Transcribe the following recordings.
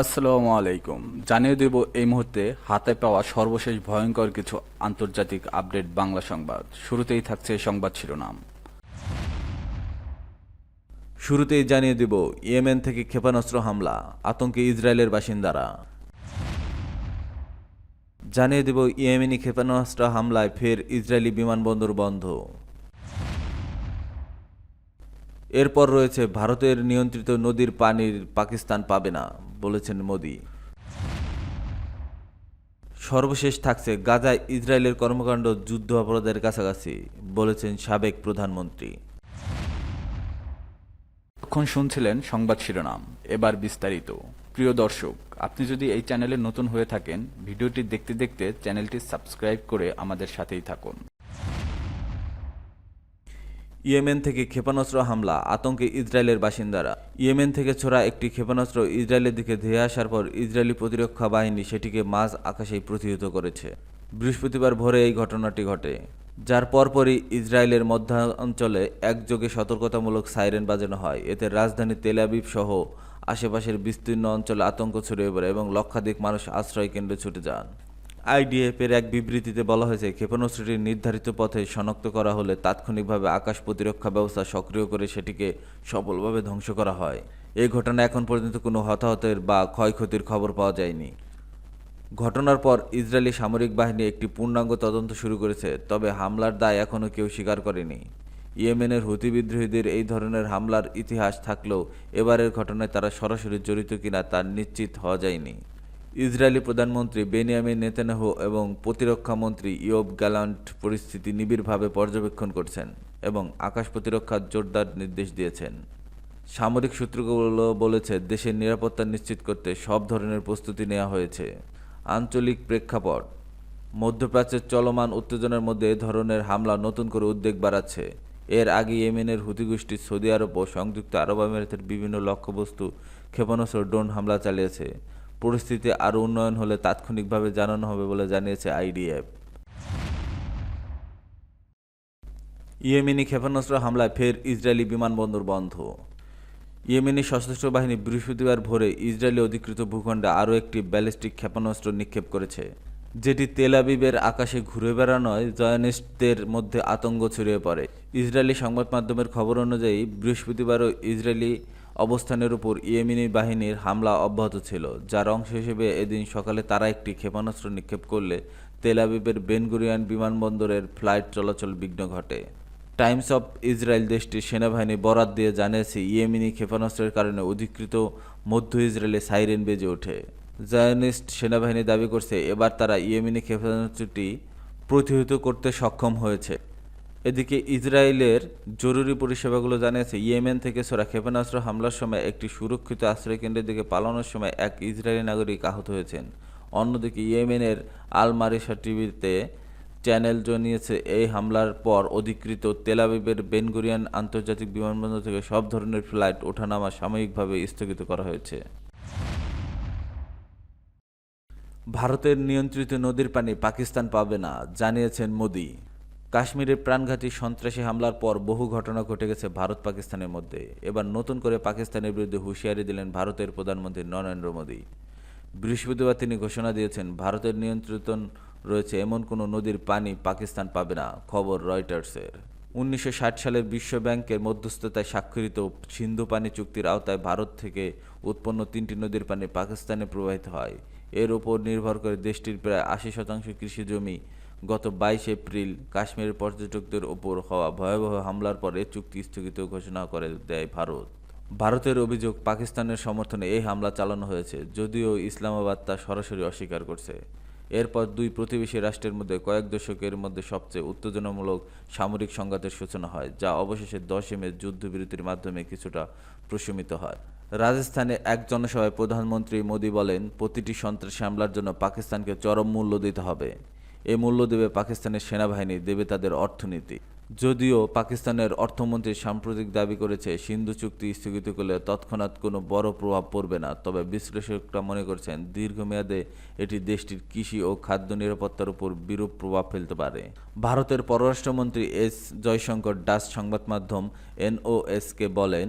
আসসালামু আলাইকুম। জানিয়ে দেব এই মুহূর্তে হাতে পাওয়া সর্বশেষ ভয়ঙ্কর কিছু আন্তর্জাতিক আপডেট বাংলা সংবাদ। শুরুতেই থাকছে সংবাদ শিরোনাম। শুরুতেই জানিয়ে দেব ইয়েমেন থেকে ক্ষেপণাস্ত্র হামলা, আতঙ্কে ইসরায়েলের বাসিন্দারা। জানিয়ে দেব ইয়েমেনি ক্ষেপণাস্ত্র হামলায় ফের ইসরায়েলি বিমানবন্দর বন্ধ। এরপর রয়েছে ভারতের নিয়ন্ত্রিত নদীর পানির পাকিস্তান পাবে না। বলেছেন মোদি। সর্বশেষ থাকছে গাজায় ইসরায়েলের কর্মকাণ্ড যুদ্ধ অপরাধের কাছাকাছি, বলেছেন সাবেক প্রধানমন্ত্রী। এখন শুনছিলেন সংবাদ শিরোনাম? এবার বিস্তারিত। প্রিয় দর্শক, আপনি যদি এই চ্যানেলে নতুন হয়ে থাকেন, ভিডিওটি দেখতে দেখতে চ্যানেলটি সাবস্ক্রাইব করে আমাদের সাথেই থাকুন। ইয়েমেন থেকে ক্ষেপণাস্ত্র হামলা, আতঙ্কে ইসরায়েলের বাসিন্দারা। ইয়েমেন থেকে ছোড়া একটি ক্ষেপণাস্ত্র ইসরায়েলের দিকে ধেয়ে আসার পর ইসরায়েলি প্রতিরক্ষা বাহিনী সেটিকে মাঝ আকাশেই প্রতিহত করেছে। বৃহস্পতিবার ভোরে এই ঘটনাটি ঘটে, যার পরপরই ইসরায়েলের মধ্যাঞ্চলে একযোগে সতর্কতামূলক সাইরেন বাজানো হয়। এতে রাজধানী তেল আবিব সহ আশেপাশের বিস্তীর্ণ অঞ্চলে আতঙ্ক ছড়িয়ে পড়ে এবং লক্ষাধিক মানুষ আশ্রয় কেন্দ্রে ছুটে যান। আইডিএফ এর এক বিবৃতিতে বলা হয়েছে, ক্ষেপণাস্ত্রটি নির্ধারিত পথে শনাক্ত করা হলে তাৎক্ষণিকভাবে আকাশ প্রতিরক্ষা ব্যবস্থা সক্রিয় করে সেটিকে সফলভাবে ধ্বংস করা হয়। এই ঘটনা এখন পর্যন্ত কোনো হতাহতের বা ক্ষয়ক্ষতির খবর পাওয়া যায়নি। ঘটনার পর ইসরায়েলি সামরিক বাহিনী একটি পূর্ণাঙ্গ তদন্ত শুরু করেছে, তবে হামলার দায় এখনও কেউ স্বীকার করেনি। ইয়েমেনের হুতি বিদ্রোহীদের এই ধরনের হামলার ইতিহাস থাকলেও এবারের ঘটনায় তারা সরাসরি জড়িত কিনা তা নিশ্চিত হওয়া যায়নি। ইসরায়েলি প্রধানমন্ত্রী বেনিয়ামিন নেতানাহু এবং প্রতিরক্ষা মন্ত্রী ইয়োব গ্যালান্ট পরিস্থিতি নিবিড়ভাবে পর্যবেক্ষণ করছেন এবং আকাশ প্রতিরক্ষার জোরদার নির্দেশ দিয়েছেন। সামরিক সূত্রগুলো বলেছে, দেশের নিরাপত্তা নিশ্চিত করতে সব ধরনের প্রস্তুতি নেওয়া হয়েছে। আঞ্চলিক প্রেক্ষাপট মধ্যপ্রাচ্যের চলমান উত্তেজনার মধ্যে এ ধরনের হামলা নতুন করে উদ্বেগ বাড়াচ্ছে। এর আগে ইয়েমেনের হুতি গোষ্ঠী সৌদি আরব ও সংযুক্ত আরব আমিরাতের বিভিন্ন লক্ষ্যবস্তু ক্ষেপণাস্ত্র ড্রোন হামলা চালিয়েছে। পরিস্থিতি আরও উন্নয়ন হলে তাৎক্ষণিকভাবে জানানো হবে বলে জানিয়েছে আইডিএফ। ইয়েমেনি ক্ষেপণাস্ত্র হামলায় ফের ইসরায়েলি বিমানবন্দর বন্ধ। ইয়েমেনি সশস্ত্র বাহিনী বৃহস্পতিবার ভোরে ইসরায়েলি অধিকৃত ভূখণ্ডে আরও একটি ব্যালিস্টিক ক্ষেপণাস্ত্র নিক্ষেপ করেছে, যেটি তেল আবিবের আকাশে ঘুরে বেড়ানোয় জয়নিস্টদের মধ্যে আতঙ্ক ছড়িয়ে পড়ে। ইসরায়েলি সংবাদ মাধ্যমের খবর অনুযায়ী বৃহস্পতিবারও ইসরায়েলি অবস্থানের উপর ইয়েমেনি বাহিনীর হামলা অব্যাহত ছিল, যার অংশ হিসেবে এদিন সকালে তারা একটি ক্ষেপণাস্ত্র নিক্ষেপ করলে তেল আবিবের বেনগুরিয়ান বিমানবন্দরের ফ্লাইট চলাচল বিঘ্ন ঘটে। টাইমস অফ ইসরায়েল দেশটির সেনাবাহিনী বরাত দিয়ে জানিয়েছে, ইয়েমিনি ক্ষেপণাস্ত্রের কারণে অধিকৃত মধ্য ইসরায়েলে সাইরেন বেজে ওঠে। জায়নিস্ট সেনাবাহিনী দাবি করছে, এবার তারা ইয়েমিনি ক্ষেপণাস্ত্রটি প্রতিহত করতে সক্ষম হয়েছে। এদিকে ইসরায়েলের জরুরি পরিষেবাগুলো জানিয়েছে, ইয়েমেন থেকে ছোড়া ক্ষেপণাস্ত্র হামলার সময় একটি সুরক্ষিত আশ্রয়কেন্দ্রের দিকে পালানোর সময় এক ইসরায়েলি নাগরিক আহত হয়েছেন। অন্যদিকে ইয়েমেনের আল মারিসা টিভিতে চ্যানেল জানিয়েছে, এই হামলার পর অধিকৃত তেলাবিবের বেনগুরিয়ান আন্তর্জাতিক বিমানবন্দর থেকে সব ধরনের ফ্লাইট ওঠানামা সাময়িকভাবে স্থগিত করা হয়েছে। ভারতের নিয়ন্ত্রিত নদীর পানি পাকিস্তান পাবে না, জানিয়েছেন মোদি। কাশ্মীরে প্রাণঘাতী সন্ত্রাসী হামলার পর বহু ঘটনা ঘটে গেছে ভারত পাকিস্তানের মধ্যে। এবার নতুন করে পাকিস্তানের বিরুদ্ধে হুঁশিয়ারি দিলেন ভারতের প্রধানমন্ত্রী নরেন্দ্র মোদী। বৃহস্পতিবার তিনি ঘোষণা দিয়েছেন, ভারতের নিয়ন্ত্রিত রয়েছে এমন কোনো নদীর পানি পাকিস্তান পাবে না, খবর রয়টার্সের। উনিশশো সালের বিশ্ব ব্যাংকের মধ্যস্থতায় স্বাক্ষরিত সিন্ধু পানি চুক্তির আওতায় ভারত থেকে উৎপন্ন তিনটি নদীর পানি পাকিস্তানে প্রবাহিত হয়। এর ওপর নির্ভর করে দেশটির প্রায় আশি শতাংশ কৃষি জমি গত বাইশ এপ্রিল কাশ্মীরের পর্যটকদের ওপর হওয়া ভয়াবহ হামলার পর চুক্তি স্থগিত ঘোষণা করে দেয় ভারত। ভারতের অভিযোগ, পাকিস্তানের সমর্থনে এই হামলা চালানো হয়েছে, যদিও ইসলামাবাদ তা সরাসরি অস্বীকার করছে। এরপর দুই প্রতিবেশী রাষ্ট্রের মধ্যে কয়েক দশকের মধ্যে সবচেয়ে উত্তেজনামূলক সামরিক সংঘাতের সূচনা হয়, যা অবশেষে দশই মে যুদ্ধবিরতির মাধ্যমে কিছুটা প্রশমিত হয়। রাজস্থানে এক জনসভায় প্রধানমন্ত্রী মোদী বলেন, প্রতিটি সন্ত্রাসী হামলার জন্য পাকিস্তানকে চরম মূল্য দিতে হবে। এ মূল্য দেবে পাকিস্তানের সেনাবাহিনী, দেবে তাদের অর্থনীতি। যদিও পাকিস্তানের অর্থমন্ত্রী সাম্প্রতিক দাবি করেছে, সিন্ধু চুক্তি স্থগিত করলে তৎক্ষণাৎ কোনো বড় প্রভাব পড়বে না। তবে বিশ্লেষকরা মনে করছেন, দীর্ঘমেয়াদে এটি দেশটির কৃষি ও খাদ্য নিরাপত্তার উপর বিরূপ প্রভাব ফেলতে পারে। ভারতের পররাষ্ট্রমন্ত্রী এস জয়শঙ্কর ডাচ সংবাদ মাধ্যম এনওএসকে বলেন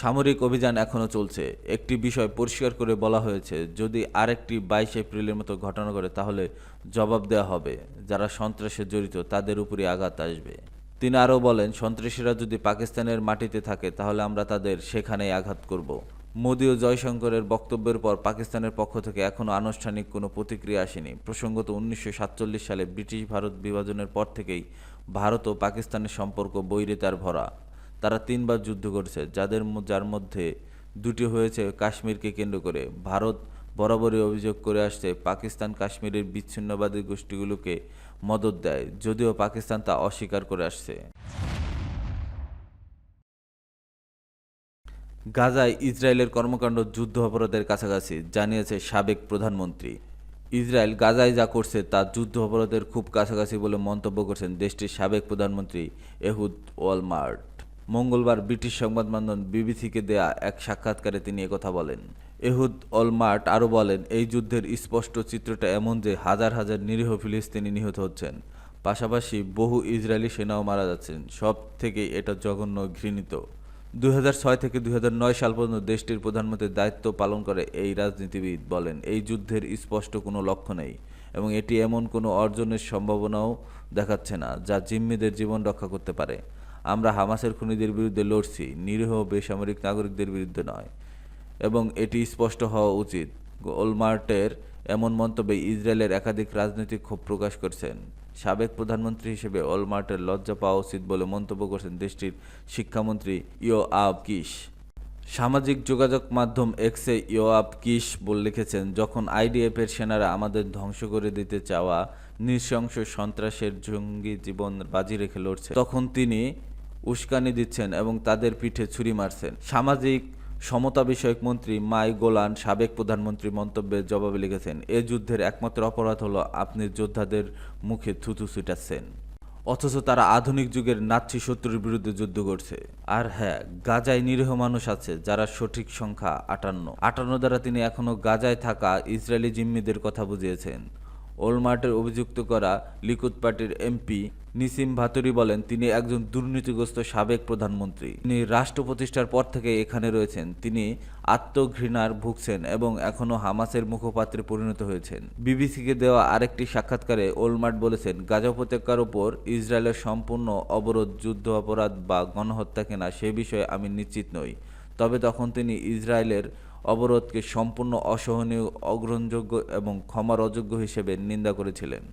সামরিক অভিযান এখনও চলছে। একটি বিষয় পরিষ্কার করে বলা হয়েছে, যদি আরেকটি বাইশ এপ্রিলের মতো ঘটনা ঘটে, তাহলে জবাব দেওয়া হবে। যারা সন্ত্রাসে জড়িত, তাদের উপরই আঘাত আসবে। তিনি আরও বলেন, সন্ত্রাসীরা যদি পাকিস্তানের মাটিতে থাকে, তাহলে আমরা তাদের সেখানেই আঘাত করব। মোদী ও জয়শঙ্করের বক্তব্যের পর পাকিস্তানের পক্ষ থেকে এখনও আনুষ্ঠানিক কোনো প্রতিক্রিয়া আসেনি। প্রসঙ্গত, উনিশশো সাতচল্লিশ সালে ব্রিটিশ ভারত বিভাজনের পর থেকেই ভারত ও পাকিস্তানের সম্পর্ক বৈরিতার ভরা। তারা তিনবার যুদ্ধ করেছে, যাদের যার মধ্যে দুটি হয়েছে কাশ্মীরকে কেন্দ্র করে। ভারত বরাবরই অভিযোগ করে আসছে, পাকিস্তান কাশ্মীরের বিচ্ছিন্নবাদী গোষ্ঠীগুলোকে মদত দেয়, যদিও পাকিস্তান তা অস্বীকার করে আসছে। গাজায় ইসরায়েলের কর্মকাণ্ড যুদ্ধ অপরাধের কাছাকাছি, জানিয়েছে সাবেক প্রধানমন্ত্রী। ইসরায়েল গাজায় যা করছে তা যুদ্ধ অপরাধের খুব কাছাকাছি বলে মন্তব্য করেছেন দেশটির সাবেক প্রধানমন্ত্রী এহুদ ওয়ালমার্ট। মঙ্গলবার ব্রিটিশ সংবাদ মাধ্যম বিবিসিকে দেয়া এক সাক্ষাৎকারে তিনি একথা বলেন। এহুদ অলমার্ট আরও বলেন, এই যুদ্ধের স্পষ্ট চিত্রটা এমন যে হাজার হাজার নিরীহ ফিলিস্তিনি নিহত হচ্ছেন। পাশাপাশি বহু ইসরায়েলি সেনাও মারা যাচ্ছেন। সব থেকে এটা জঘন্য ঘৃণিত। দুই হাজার ছয় থেকে দুই হাজার নয় সাল পর্যন্ত দেশটির প্রধানমন্ত্রীর দায়িত্ব পালন করে এই রাজনীতিবিদ বলেন, এই যুদ্ধের স্পষ্ট কোনো লক্ষ্য নেই এবং এটি এমন কোনো অর্জনের সম্ভাবনাও দেখাচ্ছে না যা জিম্মিদের জীবন রক্ষা করতে পারে। আমরা হামাসের খুনিদের বিরুদ্ধে লড়ছি, নিরীহ বেসামরিক নাগরিকদের বিরুদ্ধে নয়। এবং এটি স্পষ্ট হওয়া উচিত। গোলমার্টের এমন মন্তব্যে ইসরায়েলের একাধিক রাজনৈতিক ক্ষোভ প্রকাশ করেছেন। সাবেক প্রধানমন্ত্রী হিসেবে অলমার্টের লজ্জা পাওয়া উচিত বলে মন্তব্য করেছেন দেশটির শিক্ষামন্ত্রী ইও আব কিশ। সামাজিক যোগাযোগ মাধ্যম এক্সে ইয়োআব কিশ বলে লিখেছেন, যখন আইডিএফ এর সেনারা আমাদের ধ্বংস করে দিতে চাওয়া নৃশংস সন্ত্রাসের জঙ্গি জীবন বাজি রেখে লড়ছে, তখন তিনি উস্কানি দিচ্ছেন এবং তাদের পিঠে ছুরি মারছেন। সামাজিক সমতা বিষয়ক মন্ত্রী মাই গোলান সাবেক প্রধানমন্ত্রী মন্তব্যের জবাবে লিখেছেন, এ যুদ্ধের একমাত্র অপরাধ হলো আপনি যোদ্ধাদের মুখে থুতু ছিটাচ্ছেন। অথচ তারা আধুনিক যুগের নাৎসি শত্রুর বিরুদ্ধে যুদ্ধ করছে। আর হ্যাঁ গাজায় নিরীহ মানুষ আছে যারা সঠিক সংখ্যা আটান্ন। আটান্ন দ্বারা তিনি এখনও গাজায় থাকা ইসরায়েলি জিম্মিদের কথা বুঝিয়েছেন। ওলমার্টের অভিযুক্ত করা লিকুদ পার্টির এমপি নিসিম ভাতুরি বলেন, তিনি একজন দুর্নীতিগ্রস্ত সাবেক প্রধানমন্ত্রী। তিনি রাষ্ট্র প্রতিষ্ঠার পর থেকে এখানে রয়েছেন। তিনি আত্মঘৃণার ভুগছেন এবং এখনও হামাসের মুখপাত্রে পরিণত হয়েছেন। বিবিসিকে দেওয়া আরেকটি সাক্ষাৎকারে ওলমার্ট বলেছেন, গাজা উপত্যকার ওপর ইসরায়েলের সম্পূর্ণ অবরোধ, যুদ্ধ, অপরাধ বা গণহত্যা কিনা সে বিষয়ে আমি নিশ্চিত নই। তবে তখন তিনি ইসরায়েলের অবরোধকে সম্পূর্ণ অসহনীয় অগ্রহণযোগ্য এবং ক্ষমার অযোগ্য হিসেবে নিন্দা করেছিলেন।